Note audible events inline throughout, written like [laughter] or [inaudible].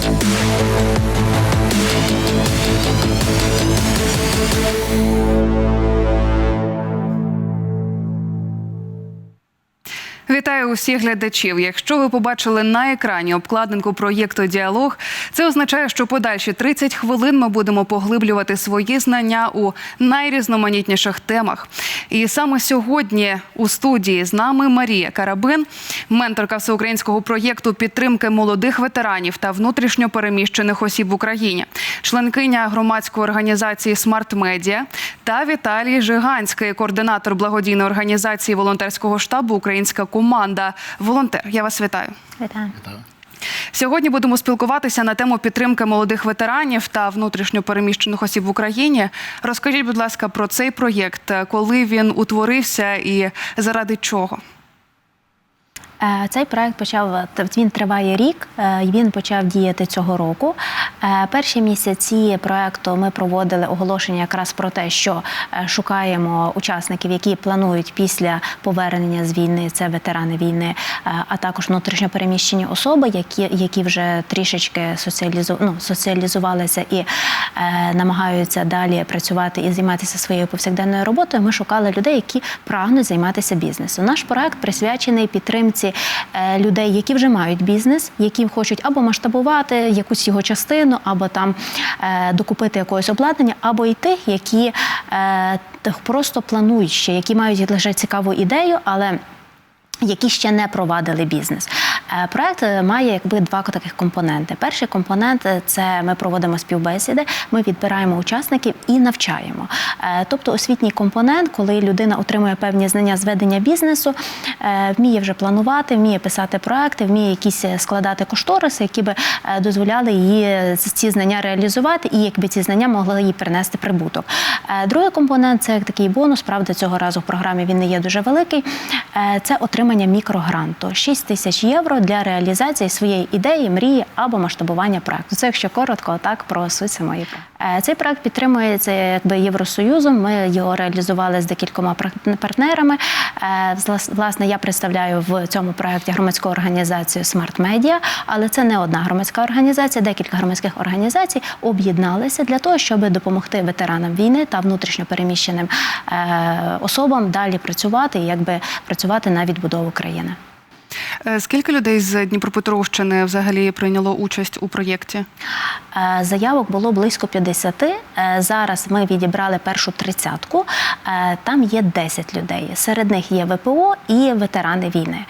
Вітаю усіх глядачів. Якщо ви побачили на екрані обкладинку проєкту Діалог, це означає, що подальші 30 хвилин ми будемо поглиблювати свої знання у найрізноманітніших темах. І саме сьогодні у студії з нами Марія Карабин, менторка всеукраїнського проєкту підтримки молодих ветеранів та внутрішньопереміщених осіб в Україні, членкиня громадської організації Смарт Медіа та Віталій Жиганський, координатор благодійної організації волонтерського штабу Українська команда Волонтер. Я вас вітаю. Вітаю. Сьогодні будемо спілкуватися на тему підтримки молодих ветеранів та внутрішньопереміщених осіб в Україні. Розкажіть, будь ласка, про цей проєкт, коли він утворився і заради чого? Е, Цей проект почав він триває рік. е, Він почав діяти цього року. Е, Перші місяці проекту ми проводили оголошення якраз про те, що шукаємо учасників, які планують після повернення з війни. Це ветерани війни, а також внутрішньопереміщені особи, які, які вже трішечки соціалізу, ну, соціалізувалися і намагаються далі працювати і займатися своєю повсякденною роботою. Ми шукали людей, які прагнуть займатися бізнесом. Наш проект присвячений підтримці е, людей, які вже мають бізнес, які хочуть або масштабувати якусь його частину, або там е, докупити якогось обладнання, або й тих, які е, просто планують ще, які мають лише цікаву ідею, але які ще не провадили бізнес. Е, Проект е, має якби два таких компоненти. Перший компонент е, це ми проводимо співбесіди, ми відбираємо учасників і навчаємо. Тобто освітній компонент, коли людина отримує певні знання з ведення бізнесу, вміє вже планувати, вміє писати проекти, вміє якісь складати кошториси, які би дозволяли її ці знання реалізувати, і якби ці знання могли їй принести прибуток. Другий компонент це такий бонус. Правда, цього разу в програмі він не є дуже великий. Це отримання мікрогранту 6 тисяч євро для реалізації своєї ідеї, мрії або масштабування проекту. Це якщо коротко, так про суть самої проекту. Е, Цей проект підтримується якби Євросоюзом. Ми його реалізували з декількома пар- партнерами. Е, Власне, я представляю в цьому проекті громадську організацію Smart Media, але це не одна громадська організація, декілька громадських організацій об'єдналися для того, щоб допомогти ветеранам війни та внутрішньопереміщеним е, особам далі працювати якби працювати на відбудову країни. Е, Скільки людей з Дніпропетровщини взагалі прийняло участь у проєкті? Е, Заявок було близько 50. Е, Зараз ми відібрали першу тридцятку. Там є 10 людей. Серед них є ВПО і ветерани війни.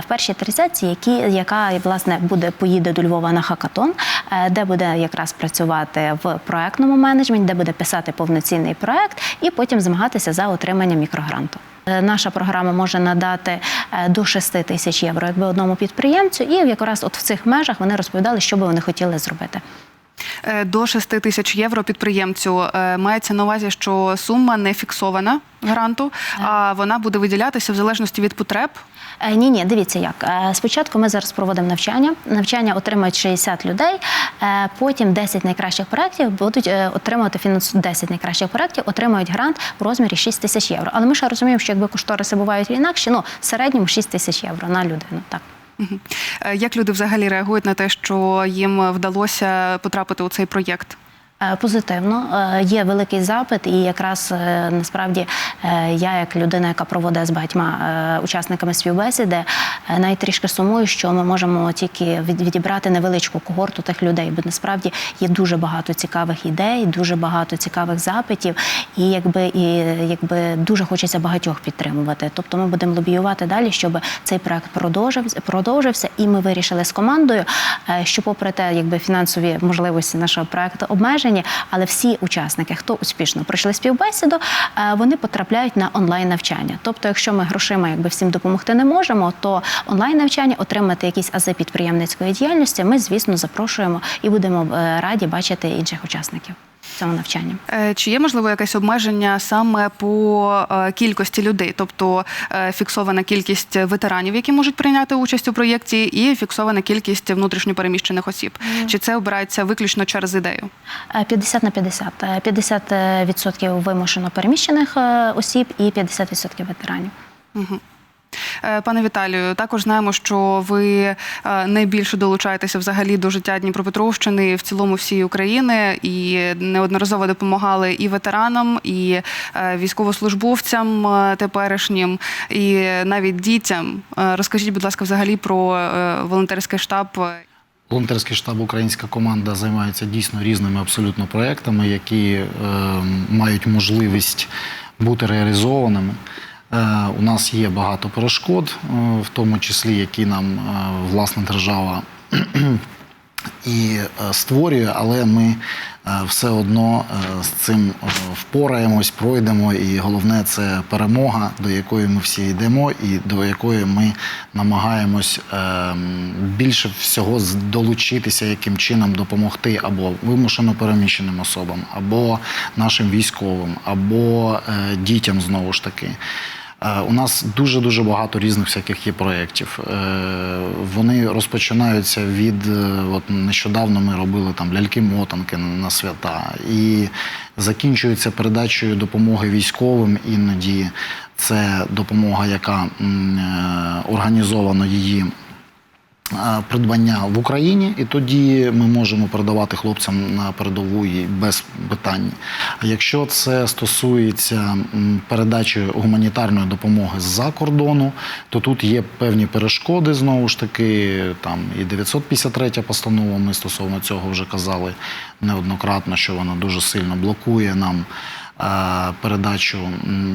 В першій тридцятці, які, яка власне буде поїде до Львова на хакатон, де буде якраз працювати в проектному менеджменті, де буде писати повноцінний проект і потім змагатися за отримання мікрогранту. Е, Наша програма може надати е, до 6 тисяч євро якби одному підприємцю, і якраз от в цих межах вони розповідали, що би вони хотіли зробити. Е, До 6 тисяч євро підприємцю Е, мається на увазі, що сума не фіксована гранту, а вона буде виділятися в залежності від потреб. Ні, ні, дивіться як. Е, Спочатку ми зараз проводимо навчання. Навчання отримують 60 людей. е, Потім 10 найкращих проєктів будуть е, отримувати фінансу 10 найкращих проєктів, отримують грант в розмірі 6 тисяч євро. Але ми ще розуміємо, що якби кошториси бувають інакші, ну в середньому 6 тисяч євро на людину. Так. Е, Як люди взагалі реагують на те, що їм вдалося потрапити у цей проєкт? Е, Позитивно Е, є великий запит, і якраз е, насправді я, як людина, яка проводить з багатьма учасниками співбесіди, навіть трішки сумую, що ми можемо тільки від- відібрати невеличку когорту тих людей, бо насправді є дуже багато цікавих ідей, дуже багато цікавих запитів, і якби і якби дуже хочеться багатьох підтримувати. Тобто ми будемо лобіювати далі, щоб цей проект продовжився, продовжився, і ми вирішили з командою, що попри те, якби фінансові можливості нашого проекту обмежені, але всі учасники, хто успішно пройшли співбесіду, е, вони потрапляють на онлайн навчання. Тобто, якщо ми грошима якби всім допомогти не можемо, то онлайн навчання отримати якісь ази підприємницької діяльності. Ми, звісно, запрошуємо і будемо е, раді бачити інших учасників цього навчання. Е, Чи є можливо якесь обмеження саме по е, кількості людей, тобто е, фіксована кількість ветеранів, які можуть прийняти участь у проєкті, і фіксована кількість внутрішньопереміщених осіб? Чи це обирається виключно через ідею? Е, 50 на 50. Е, 50% вимушено переміщених осіб і 50% ветеранів. Угу. Е, Пане Віталію, також знаємо, що ви е, найбільше долучаєтеся взагалі до життя Дніпропетровщини в цілому всієї України і неодноразово допомагали і ветеранам, і е, військовослужбовцям теперішнім, і навіть дітям. Розкажіть, будь ласка, взагалі про волонтерський штаб. Волонтерський штаб Українська команда займається дійсно різними абсолютно проектами, які е, мають можливість бути реалізованими. Е, у нас є багато перешкод, е, в тому числі які нам е, власна держава [clears throat] і створює, але ми все одно з цим впораємось, пройдемо. І головне це перемога, до якої ми всі йдемо, і до якої ми намагаємось більше всього долучитися, яким чином допомогти або вимушено переміщеним особам, або нашим військовим, або дітям знову ж таки. Е, У нас дуже дуже багато різних всяких є проєктів. Е, Вони розпочинаються від е, от нещодавно ми робили там ляльки-мотанки на свята, і закінчуються передачею допомоги військовим. Іноді це допомога, яка організовано її придбання в Україні, і тоді ми можемо передавати хлопцям на передову і без питань. А якщо це стосується передачі гуманітарної допомоги з-за кордону, то тут є певні перешкоди знову ж таки. Там і 953 постанова. Ми стосовно цього вже казали неоднократно, що вона дуже сильно блокує нам. е, Передачу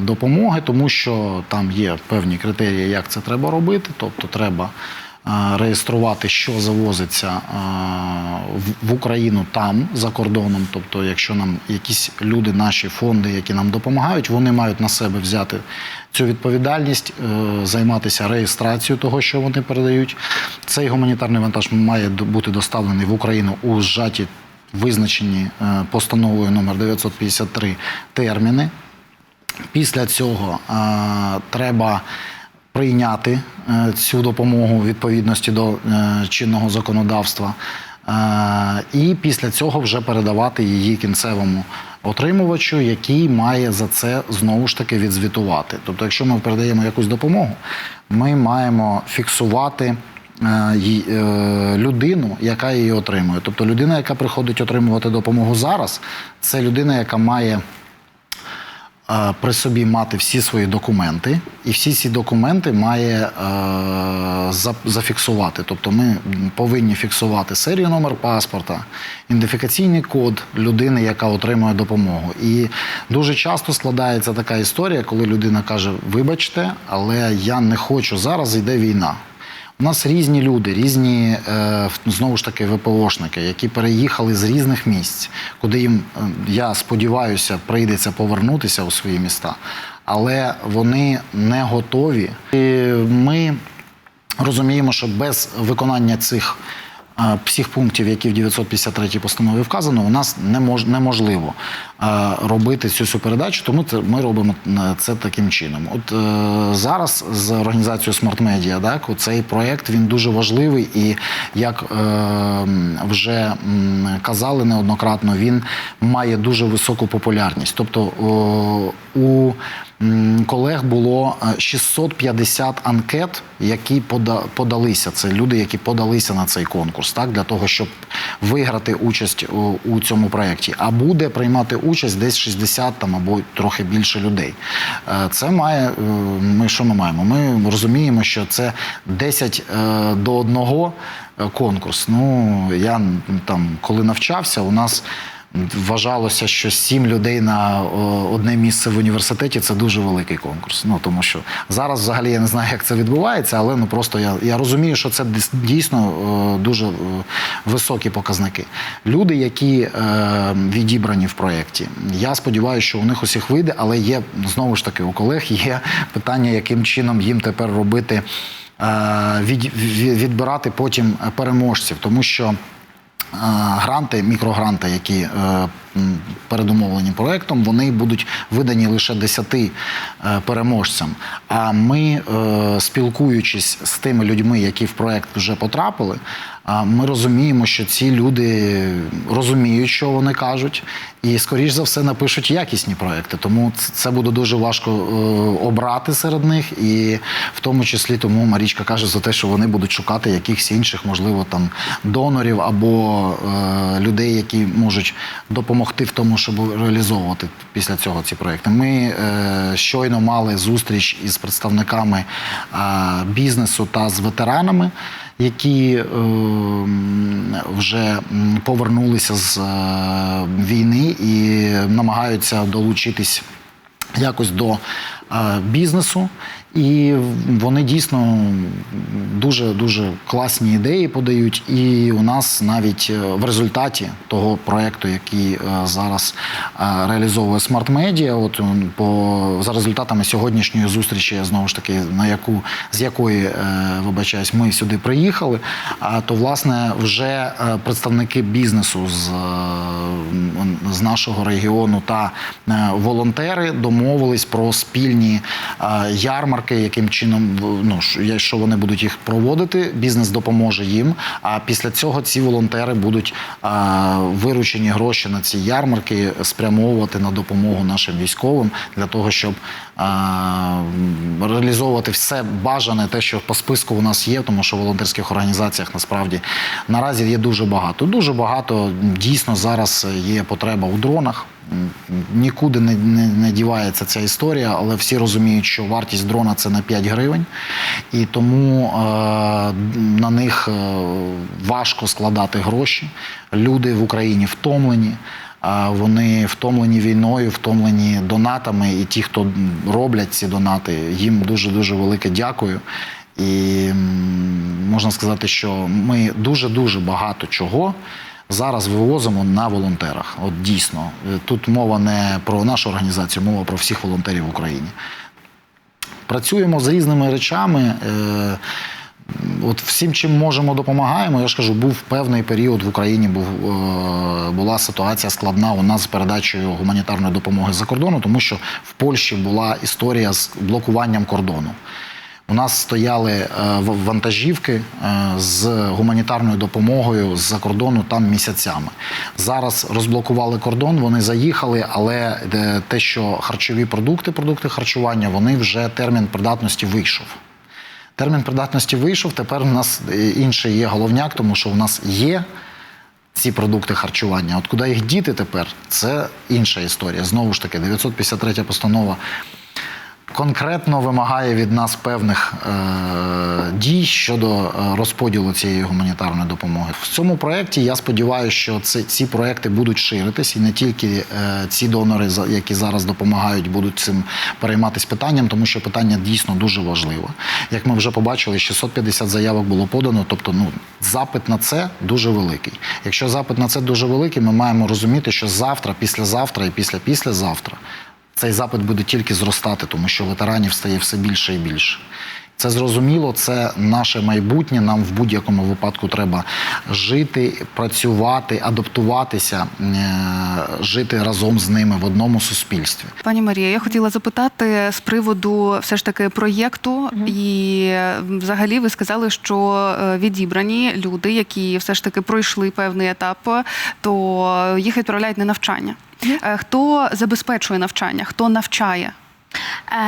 допомоги, тому що там є певні критерії, як це треба робити. Тобто, треба е, реєструвати, що завозиться е, в- Україну там за кордоном. Тобто, якщо нам якісь люди, наші фонди, які нам допомагають, вони мають на себе взяти цю відповідальність, е, займатися реєстрацією того, що вони передають. Цей гуманітарний вантаж має бути доставлений в Україну у зжаті визначені е, постановою номер 953 терміни. Після цього е, треба прийняти е, цю допомогу у відповідності до е, чинного законодавства. Е, і після цього вже передавати її кінцевому отримувачу, який має за це знову ж таки відзвітувати. Тобто, якщо ми передаємо якусь допомогу, ми маємо фіксувати людину, яка її отримує. Тобто людина, яка приходить отримувати допомогу зараз, це людина, яка має при собі мати всі свої документи, і всі ці документи має е, за- зафіксувати. Тобто ми повинні фіксувати серію номер паспорта, ідентифікаційний код людини, яка отримує допомогу. І дуже часто складається така історія, коли людина каже: Вибачте, але я не хочу зараз, йде війна. У нас різні люди, різні е, знову ж таки ВПОшники, які переїхали з різних місць, куди їм, е, я сподіваюся, прийдеться повернутися у свої міста, але вони не готові. І ми розуміємо, що без виконання цих е, всіх пунктів, які в 953 постанові вказано, у нас не мож, неможливо робити цю всю передачу, тому це, ми робимо е, це таким чином. От е, зараз з організацією Smart Media, так, цей проєкт він дуже важливий і як е, вже казали неоднократно, він має дуже високу популярність. Тобто у колег було е, 650 анкет, які пода- подалися. Це люди, які подалися на цей конкурс, так для того, щоб виграти участь у, у цьому проєкті. А буде приймати участь десь 60 там або трохи більше людей. Е, Це має е, ми що ми маємо? Ми розуміємо, що це 10 е, до 1 конкурс. Ну я там, коли навчався, у нас. Вважалося, що сім людей на одне місце в університеті це дуже великий конкурс. Ну тому що зараз взагалі я не знаю, як це відбувається, але ну просто я, я розумію, що це дійсно е, дуже е, високі показники. Люди, які е, відібрані в проєкті, я сподіваюся, що у них усіх вийде, але є знову ж таки у колег є питання, яким чином їм тепер робити е, від- відбирати потім переможців, тому що. Е, Гранти, мікрогранти, які е, передумовлені проектом, вони будуть видані лише 10 е, переможцям. А ми, спілкуючись з тими людьми, які в проект вже потрапили, Ми розуміємо, що ці люди розуміють, що вони кажуть, і скоріш за все напишуть якісні проекти. Тому це буде дуже важко е, обрати серед них, і в тому числі тому Марічка каже за те, що вони будуть шукати якихось інших, можливо, там донорів або е, людей, які можуть допомогти в тому, щоб реалізовувати після цього ці проекти. Ми е, щойно мали зустріч із представниками бізнесу та з ветеранами які е, вже повернулися з е, війни і намагаються долучитись якось до е, бізнесу. І вони дійсно дуже дуже класні ідеї подають. І у нас навіть е, в результаті того проекту, який е, зараз е, реалізовує Smart Media, от по за результатами сьогоднішньої зустрічі, знову ж таки, на яку з якої вибачаюсь, ми сюди приїхали. А то власне вже представники бізнесу з, з нашого регіону та волонтери домовились про спільні е, ярмарки, яким чином ну що вони будуть їх проводити. Бізнес допоможе їм. А після цього ці волонтери будуть е, виручені гроші на ці ярмарки спрямовувати на допомогу нашим військовим для того, щоб е, реалізовувати все бажане, те, що по списку у нас є, тому що в волонтерських організаціях насправді наразі є дуже багато. Дуже багато дійсно зараз є потреба у дронах. Нікуди не, не, не дівається ця історія, але всі розуміють, що вартість дрона це на 5 гривень, і тому е, на них е, важко складати гроші. Люди в Україні втомлені. Вони втомлені війною, втомлені донатами, і ті, хто роблять ці донати, їм дуже дуже велике дякую. І можна сказати, що ми дуже дуже багато чого зараз вивозимо на волонтерах. От дійсно, Е, тут мова не про нашу організацію, мова про всіх волонтерів в Україні. Працюємо з різними речами. Е, От всім, чим можемо, допомагаємо. Я ж кажу, був певний період в Україні, був, е, була ситуація складна у нас з передачею гуманітарної допомоги за кордону, тому що в Польщі була історія з блокуванням кордону. У нас стояли е, вантажівки е, з гуманітарною допомогою з-за кордону там місяцями. Зараз розблокували кордон, вони заїхали, але е, те, що харчові продукти, продукти харчування, вони вже термін придатності вийшов. Термін придатності вийшов. Тепер у нас інший є головняк, тому що у нас є ці продукти харчування. От куди їх діти тепер, це інша історія. Знову ж таки, 953 постанова конкретно вимагає від нас певних е, дій щодо е, розподілу цієї гуманітарної допомоги. В цьому проєкті я сподіваюся, що це, ці проекти будуть ширитись, і не тільки е, ці донори, які зараз допомагають, будуть цим перейматися питанням, тому що питання дійсно дуже важливе. Як ми вже побачили, 650 заявок було подано, тобто ну, запит на це дуже великий. Якщо запит на це дуже великий, ми маємо розуміти, що завтра, післязавтра і після післязавтра цей запит буде тільки зростати, тому що ветеранів стає все більше і більше. Це зрозуміло, це наше майбутнє. Нам в будь-якому випадку треба жити, працювати, адаптуватися, е, жити разом з ними в одному суспільстві. Пані Марія, я хотіла запитати з приводу все ж таки проєкту, і взагалі ви сказали, що е, відібрані люди, які все ж таки пройшли певний етап, то їх відправляють на навчання. Е, Хто забезпечує навчання, хто навчає?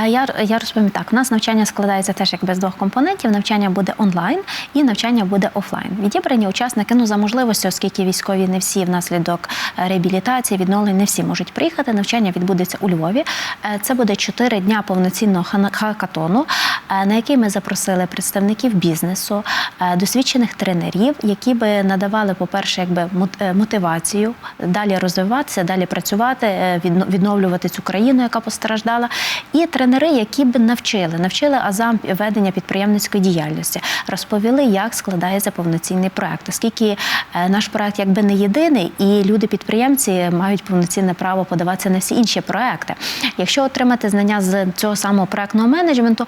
Е, Я, я розповім так. У нас навчання складається теж якби з двох компонентів. Навчання буде онлайн і навчання буде офлайн. Відібрані учасники, ну за можливості, оскільки військові не всі внаслідок е, реабілітації, відновлень не всі можуть приїхати. Навчання відбудеться у Львові. Е, Це буде чотири дня повноцінного хакатону, на який ми запросили представників бізнесу, досвідчених тренерів, які би надавали, по-перше, якби мот- мотивацію далі розвиватися, далі працювати, відновлювати цю країну, яка постраждала, і тренери, які б навчили, навчили азам ведення підприємницької діяльності, розповіли, як складається повноцінний проект, оскільки е, наш проект якби не єдиний, і люди-підприємці мають повноцінне право подаватися на всі інші проекти. Якщо отримати знання з цього самого проектного менеджменту,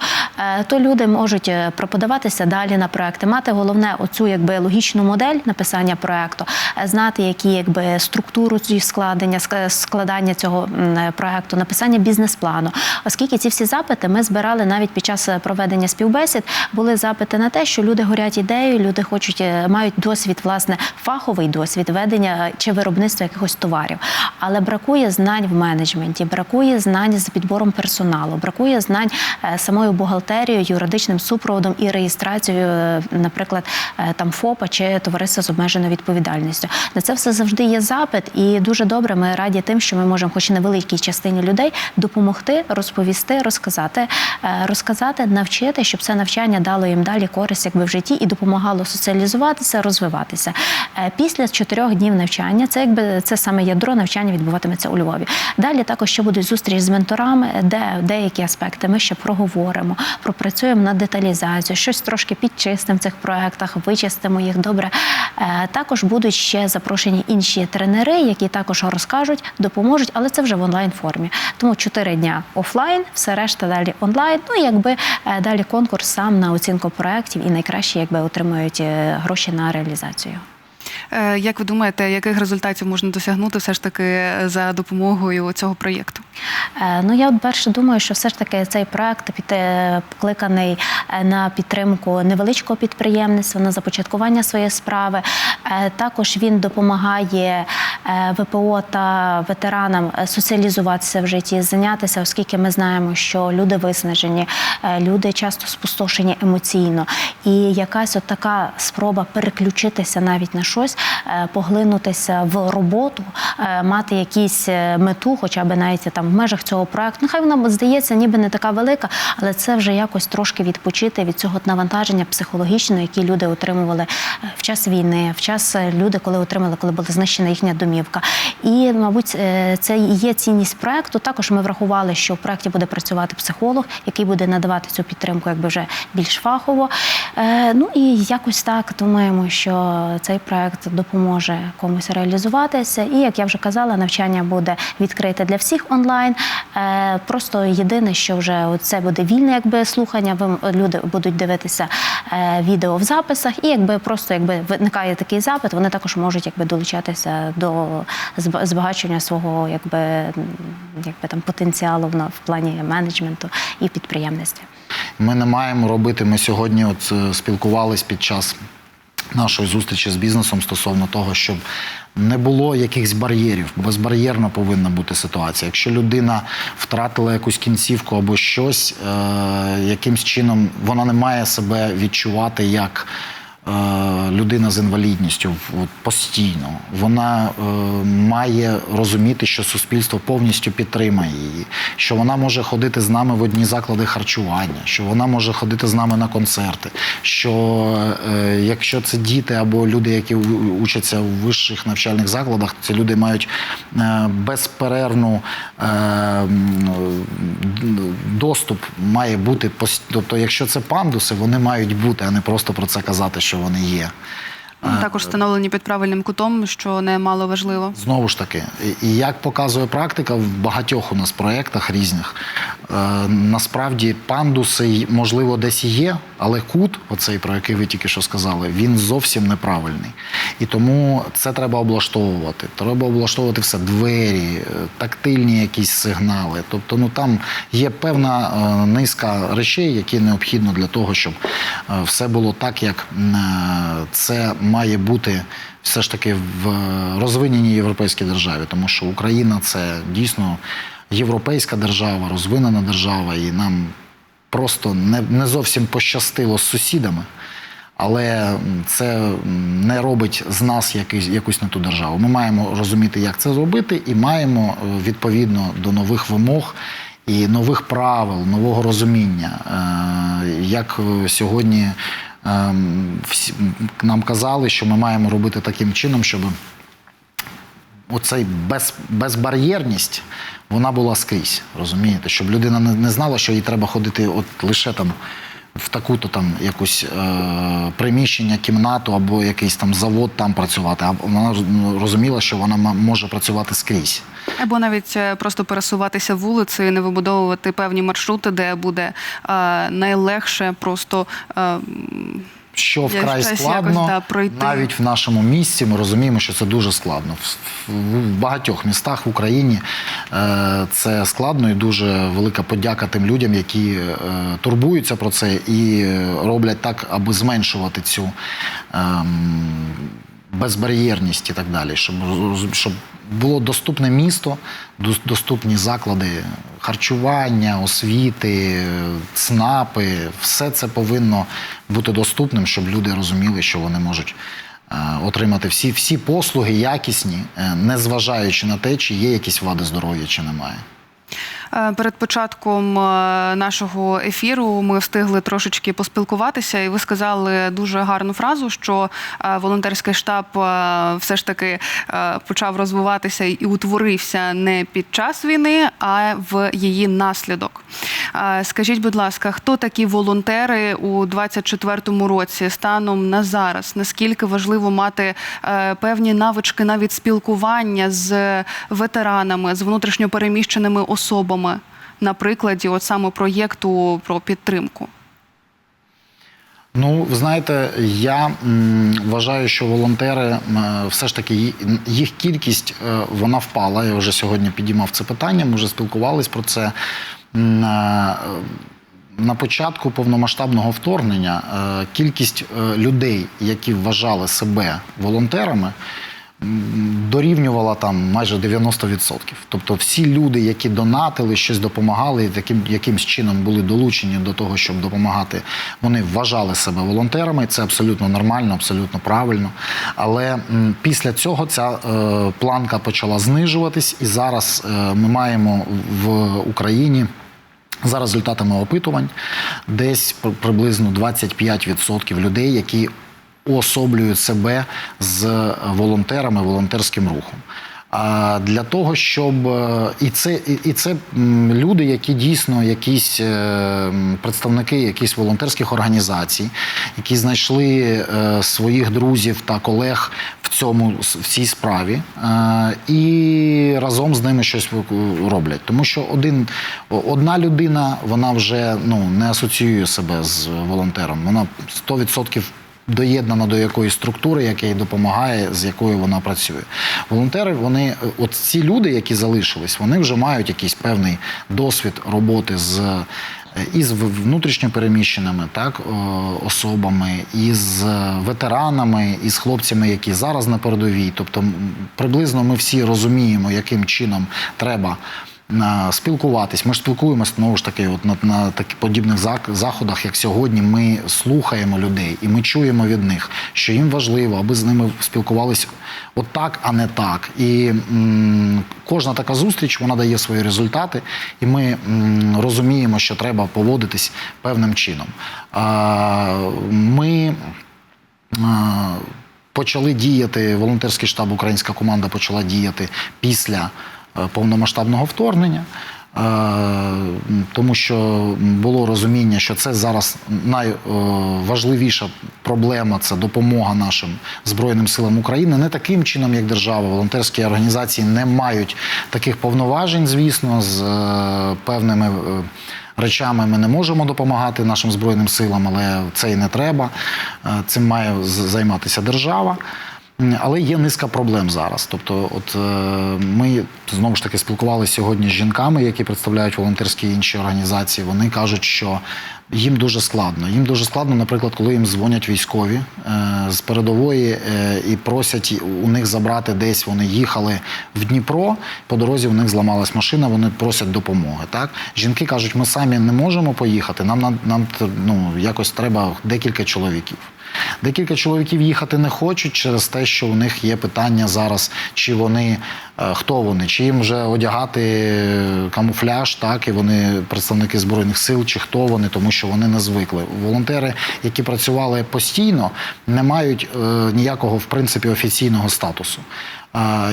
е, то люди можуть е, проподаватися далі на проекти, мати головне оцю якби логічну модель написання проекту, знати, які якби структуру складення, складання цього проекту, написання бізнес-плану, оскільки ці всі запити ми збирали навіть під час е, проведення співбесід. Були запити на те, що люди горять ідеєю, люди хочуть е, мають досвід, власне, фаховий досвід ведення чи виробництва якихось товарів, але бракує знань в менеджменті, бракує знань з підбором персоналу, бракує знань е, самою бухгалтерією, юридичним супроводом і реєстрацією, е, наприклад, е, там ФОПа чи товариства з обмеженою відповідальністю. На це все завжди є запит, і дуже добре. Ми раді тим, що ми можемо, хоч і невеликій частині людей, допомогти, розповісти, розказати, е, розказати, навчити, щоб це навчання дало їм далі користь, якби в житті і допомагало соціалізуватися, розвиватися. Е, Після чотирьох днів навчання, це якби це саме ядро навчання відбуватиметься у Львові. Далі також ще будуть зустрічі з менторами, де деякі аспекти ми ще проговоримо, пропрацюємо над деталізацією, щось трошки підчистимо в цих проектах, вичистимо їх добре. Е, Також будуть ще запрошені інші тренери, які також розкажуть, допоможуть, але це вже в онлайн формі. Тому чотири дня офлайн, все решта далі онлайн. Ну якби е, далі конкурс сам на оцінку проєктів і найкраще якби отримують е, гроші на реалізацію. Е, Як ви думаєте, яких результатів можна досягнути все ж таки за допомогою цього проєкту? Е, Ну я перше думаю, що все ж таки цей проект е, покликаний е, на підтримку невеличкого підприємництва, на започаткування своєї справи. Е, Також він допомагає е, ВПО та ветеранам е, соціалізуватися в житті, зайнятися, оскільки ми знаємо, що люди виснажені, е, люди часто спустошені емоційно. І якась от така спроба переключитися навіть на щось, е, поглинутися в роботу, е, мати якісь е, мету, хоча б навіть там в межах цього проекту. Нехай вона здається, ніби не така велика, але це вже якось трошки відпочити від цього навантаження психологічного, які люди отримували в час війни, в час люди, коли отримали, коли була знищена їхня домівка. І, мабуть, це є цінність проекту. Також ми врахували, що в проекті буде працювати психолог, який буде надавати цю підтримку, якби вже більш фахово. Ну і якось так думаємо, що цей проект допоможе комусь реалізуватися. І як я вже казала, навчання буде відкрите для всіх онлайн. Е, Просто єдине, що вже це буде вільне, якби слухання. Люди будуть дивитися е, відео в записах, і якби просто якби виникає такий запит, вони також можуть якби долучатися до зб- збагачення свого якби, якби там потенціалу в плані менеджменту і підприємництва. Ми не маємо робити. Ми сьогодні от е, спілкувались під час нашої зустрічі з бізнесом стосовно того, щоб не було якихось бар'єрів. Безбар'єрна повинна бути ситуація. Якщо людина втратила якусь кінцівку або щось, е, якимсь чином вона не має себе відчувати як. Е, Людина з інвалідністю постійно вона е, має розуміти, що суспільство повністю підтримає її, що вона може ходити з нами в одні заклади харчування, що вона може ходити з нами на концерти. Що е, якщо це діти або люди, які учаться у вищих навчальних закладах, ці люди мають безперервну доступ має бути Тобто, якщо це пандуси, вони мають бути, а не просто про це казати, що вони є. Також встановлені під правильним кутом, що немало важливо. Знову ж таки, і- як показує практика в багатьох у нас проєктах різних, е, насправді пандуси, можливо, десь і є, але кут, оцей, про який ви тільки що сказали, він зовсім неправильний. І тому це треба облаштовувати. Треба облаштовувати все, двері, е, тактильні якісь сигнали. Тобто, ну там є певна е, низка речей, які необхідно для того, щоб все було так, як це має бути все ж таки в розвиненій європейській державі, тому що Україна це дійсно європейська держава, розвинена держава, і нам просто не, не зовсім пощастило з сусідами. Але це не робить з нас якийсь, якусь не ту державу. Ми маємо розуміти, як це зробити, і маємо е, відповідно до нових вимог і нових правил, нового розуміння, е, як е, сьогодні нам казали, що ми маємо робити таким чином, щоб оцей без, безбар'єрність вона була скрізь, розумієте? Щоб людина не, не знала, що їй треба ходити от лише там в таку-то там якусь е, приміщення, кімнату або якийсь там завод там працювати, а вона ну, розуміла, що вона може працювати скрізь. Або навіть е, просто пересуватися вулицею, не вибудовувати певні маршрути, де буде е, найлегше просто. е, що вкрай щось складно, якось, да, пройти. навіть в нашому місті ми розуміємо, що це дуже складно. В, в- в багатьох містах в Україні е, це складно і дуже велика подяка тим людям, які е, турбуються про це і е, роблять так, аби зменшувати цю. ем, безбар'єрність і так далі, щоб, щоб було доступне місто, доступні заклади харчування, освіти, ЦНАПи. Все це повинно бути доступним, щоб люди розуміли, що вони можуть е, отримати всі, всі послуги якісні, е, незважаючи на те, чи є якісь вади здоров'я, чи немає. Е, Перед початком е, нашого ефіру ми встигли трошечки поспілкуватися, і ви сказали дуже гарну фразу, що е, волонтерський штаб все ж таки почав розвиватися і утворився не під час війни, а в її наслідок. Скажіть, будь ласка, хто такі волонтери у 24-му році станом на зараз? Наскільки важливо мати певні навички навіть спілкування з ветеранами, з внутрішньопереміщеними особами на прикладі от саме проєкту про підтримку? Ну, ви знаєте, я вважаю, що волонтери все ж таки їх кількість е, вона впала. Я вже сьогодні підіймав це питання. Ми вже спілкувались про це. Е, На початку повномасштабного вторгнення е, кількість людей, які вважали себе волонтерами, дорівнювала там майже 90%. Тобто всі люди, які донатили, щось допомагали, таким якимсь чином були долучені до того, щоб допомагати, вони вважали себе волонтерами. Це абсолютно нормально, абсолютно правильно. Але після цього ця е, планка почала знижуватись, і зараз е, ми маємо в Україні. За результатами опитувань, десь при- приблизно 25% людей, які уособлюють себе з волонтерами, волонтерським рухом. А для того, щоб е, і це, і, це люди, які дійсно якісь е, представники якихось волонтерських організацій, які знайшли е, своїх друзів та колег в цьому в цій справі, і разом з ними щось роблять. Тому що один одна людина вона вже ну не асоціює себе з волонтером. Вона 100% доєднана до якоїсь структури, яка їй допомагає, з якою вона працює. Волонтери, вони, от ці люди, які залишились, вони вже мають якийсь певний досвід роботи з. Із внутрішньо переміщеними так, особами, із ветеранами, із хлопцями, які зараз на передовій. Тобто, приблизно ми всі розуміємо, яким чином треба спілкуватись. Ми ж спілкуємося знову ж таки, от на, на таких подібних заходах, як сьогодні. Ми слухаємо людей і ми чуємо від них, що їм важливо, аби з ними спілкувалися отак, а не так. І м, кожна така зустріч вона дає свої результати, і ми м, розуміємо, що треба поводитись певним чином. А, ми а, почали діяти, волонтерський штаб, українська команда почала діяти після повномасштабного вторгнення. е, Тому що було розуміння, що це зараз найважливіша проблема це допомога нашим Збройним силам України. Не таким чином, як держава. Волонтерські організації не мають таких повноважень, звісно, з е, певними. е, речами ми не можемо допомагати нашим збройним силам, але це і не треба. Е, Цим має займатися держава. Але є низка проблем зараз. Тобто, от е, ми знову ж таки спілкувалися сьогодні з жінками, які представляють волонтерські інші організації. Вони кажуть, що їм дуже складно. Їм дуже складно, наприклад, коли їм дзвонять військові е, з передової е, і просять у них забрати десь. Вони їхали в Дніпро. По дорозі в них зламалась машина. Вони просять допомоги. Так жінки кажуть, ми самі не можемо поїхати. Нам, нам ну якось треба декілька чоловіків. Декілька чоловіків їхати не хочуть через те, що у них є питання зараз, чи вони е, хто вони, чи їм вже одягати е, камуфляж, так і вони представники збройних сил, чи хто вони, тому що вони не звикли. Волонтери, які працювали постійно, не мають е, ніякого в принципі офіційного статусу.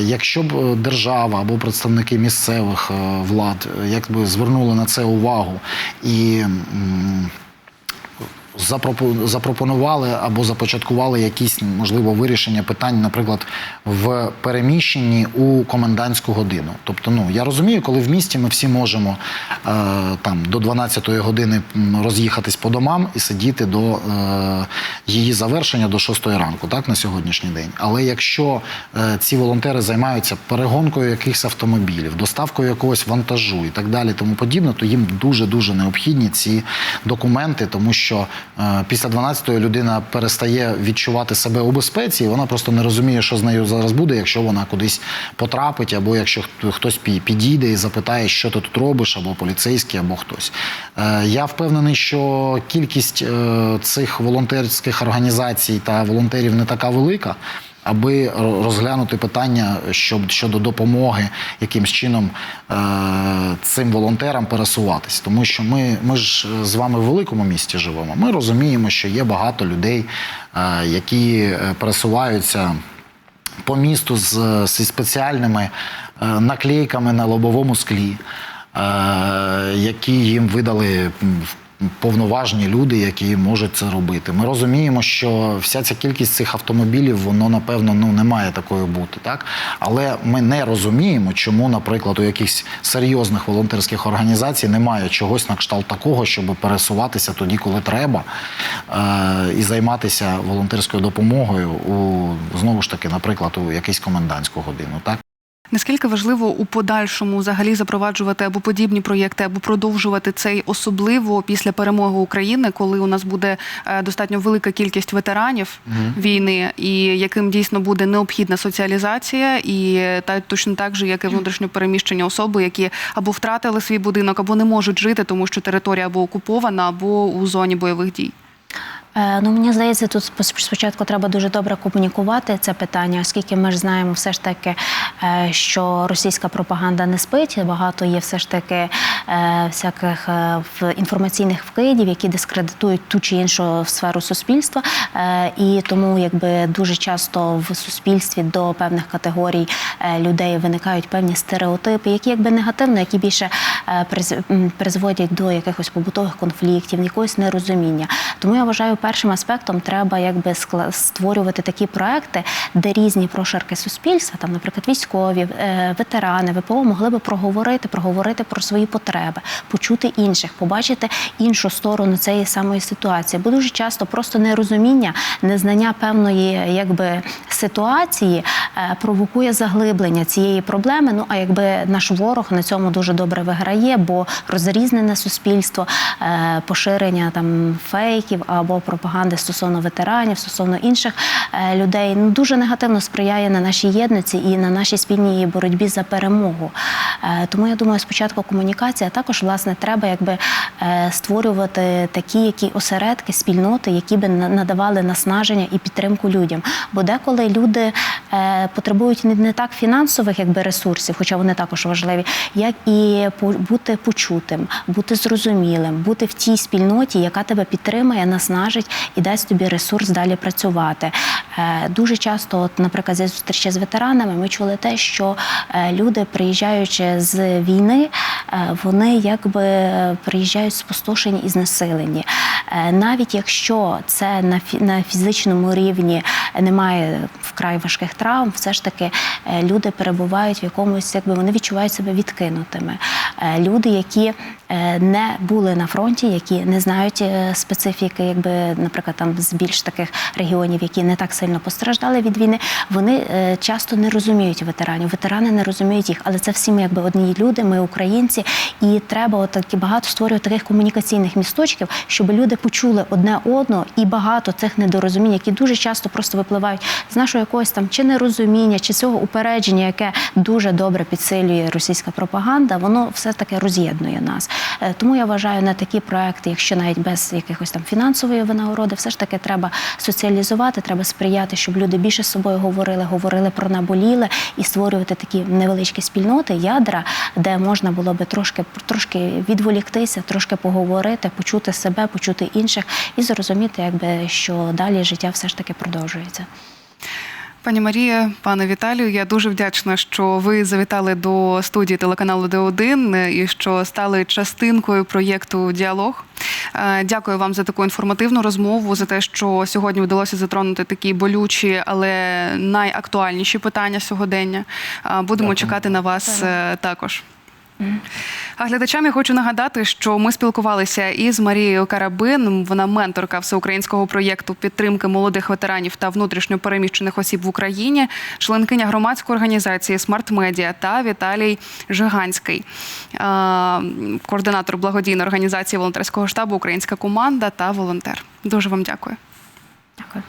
Якщо б е, держава або представники місцевих е, влад е, якби звернули на це увагу і запропонували або започаткували якісь можливо вирішення питань, наприклад, в переміщенні у комендантську годину. Тобто, ну я розумію, коли в місті ми всі можемо е, там до 12-ї години роз'їхатись по домам і сидіти до е, її завершення до 6-ї ранку, так на сьогоднішній день. Але якщо е, ці волонтери займаються перегонкою якихось автомобілів, доставкою якогось вантажу і так далі, тому подібне, то їм дуже дуже необхідні ці документи, тому що після 12-ї людина перестає відчувати себе у безпеці, і вона просто не розуміє, що з нею зараз буде, якщо вона кудись потрапить, або якщо хтось підійде і запитає, що ти тут робиш, або поліцейський, або хтось. Е, Я впевнений, що кількість е, цих волонтерських організацій та волонтерів не така велика. Аби розглянути питання щодо допомоги якимсь чином е, цим волонтерам пересуватись. Тому що ми, ми ж е, з вами в великому місті живемо. Ми розуміємо, що є багато людей, е, які пересуваються по місту з, зі спеціальними наклейками на лобовому склі, які їм видали повноважні люди, які можуть це робити. Ми розуміємо, що вся ця кількість цих автомобілів, воно напевно ну не має такої бути, так але ми не розуміємо, чому, наприклад, у якихось серйозних волонтерських організацій немає чогось на кшталт такого, щоб пересуватися тоді, коли треба, е, і займатися волонтерською допомогою у знову ж таки, наприклад, у якийсь комендантську годину. Так Наскільки важливо у подальшому взагалі запроваджувати або подібні проєкти, або продовжувати цей особливо після перемоги України, коли у нас буде е, достатньо велика кількість ветеранів війни, і яким дійсно буде необхідна соціалізація, і е, та точно так же, як і внутрішньо переміщення особи, які або втратили свій будинок, або не можуть жити, тому що територія або окупована, або у зоні бойових дій. Е, Ну, мені здається, тут спочатку треба дуже добре комунікувати це питання, оскільки ми ж знаємо все ж таки, е, що російська пропаганда не спить. Багато є все ж таки всяких е, інформаційних вкидів, які дискредитують ту чи іншу сферу суспільства. Е, І тому, якби дуже часто в суспільстві до певних категорій е, людей виникають певні стереотипи, які якби негативно, які більше е, призводять до якихось побутових конфліктів, якогось нерозуміння. Тому я вважаю, першим аспектом треба якби створювати такі проекти, де різні прошарки суспільства, там, наприклад, військові, е, ветерани, ВПО могли би проговорити, проговорити про свої потреби, почути інших, побачити іншу сторону цієї самої ситуації. Бо дуже часто просто нерозуміння, незнання певної якби ситуації е, провокує заглиблення цієї проблеми. Ну а якби наш ворог на цьому дуже добре виграє, бо розрізнене суспільство, е, поширення там фейків або пропаганди стосовно ветеранів, стосовно інших е, людей, ну дуже негативно сприяє на нашій єдності і на нашій спільній боротьбі за перемогу. Тому я думаю, спочатку комунікація, а також власне треба якби е, створювати такі які осередки, спільноти, які би надавали наснаження і підтримку людям. Бо деколи люди е, потребують не, так фінансових якби ресурсів, хоча вони також важливі, як і бути почутим, бути зрозумілим, бути в тій спільноті, яка тебе підтримає, наснажить і дасть тобі ресурс далі працювати. Е, Дуже часто, от, наприклад, зі зустрічі з ветеранами, ми чули те, що люди, приїжджаючи з війни, е, вони якби приїжджають спустошені і знесилені. Е, Навіть якщо це на фі- на фізичному рівні немає вкрай важких травм, все ж таки е, люди перебувають в якомусь, якби вони відчувають себе відкинутими. Е, Люди, які не були на фронті, які не знають е, специфіки, якби, наприклад, там з більш таких регіонів, які не так сильно постраждали від війни, вони е, часто не розуміють ветеранів. Ветерани не розуміють їх, але це всі ми якби одні люди, ми українці, і треба отакі багато створювати таких комунікаційних місточків, щоб люди почули одне одного і багато цих недорозумінь, які дуже часто просто випливають з нашого якогось там чи нерозуміння, чи цього упередження, яке дуже добре підсилює російська пропаганда, воно все таки роз'єднує нас. Е, Тому я вважаю на такі проекти, якщо навіть без якихось там фінансової винагороди, все ж таки треба соціалізувати, треба сприяти, щоб люди більше з собою говорили, говорили про наболіле і створювати такі невеличкі спільноти, ядра, де можна було би трошки трошки відволіктися, трошки поговорити, почути себе, почути інших і зрозуміти, якби що далі життя все ж таки продовжується. Пані Марія, пане Віталію, я дуже вдячна, що ви завітали до студії телеканалу Д1 і що стали частинкою проєкту Діалог. Е, Дякую вам за таку інформативну розмову, за те, що сьогодні вдалося затронути такі болючі, але найактуальніші питання сьогодення. Е, Будемо Дякую. чекати на вас е, також. А глядачам я хочу нагадати, що ми спілкувалися із Марією Карабин. Вона менторка всеукраїнського проєкту підтримки молодих ветеранів та внутрішньо переміщених осіб в Україні, членкиня громадської організації Смарт Медіа та Віталій Жиганський, координатор благодійної організації волонтерського штабу Українська команда та волонтер. Дуже вам дякую. Дякую.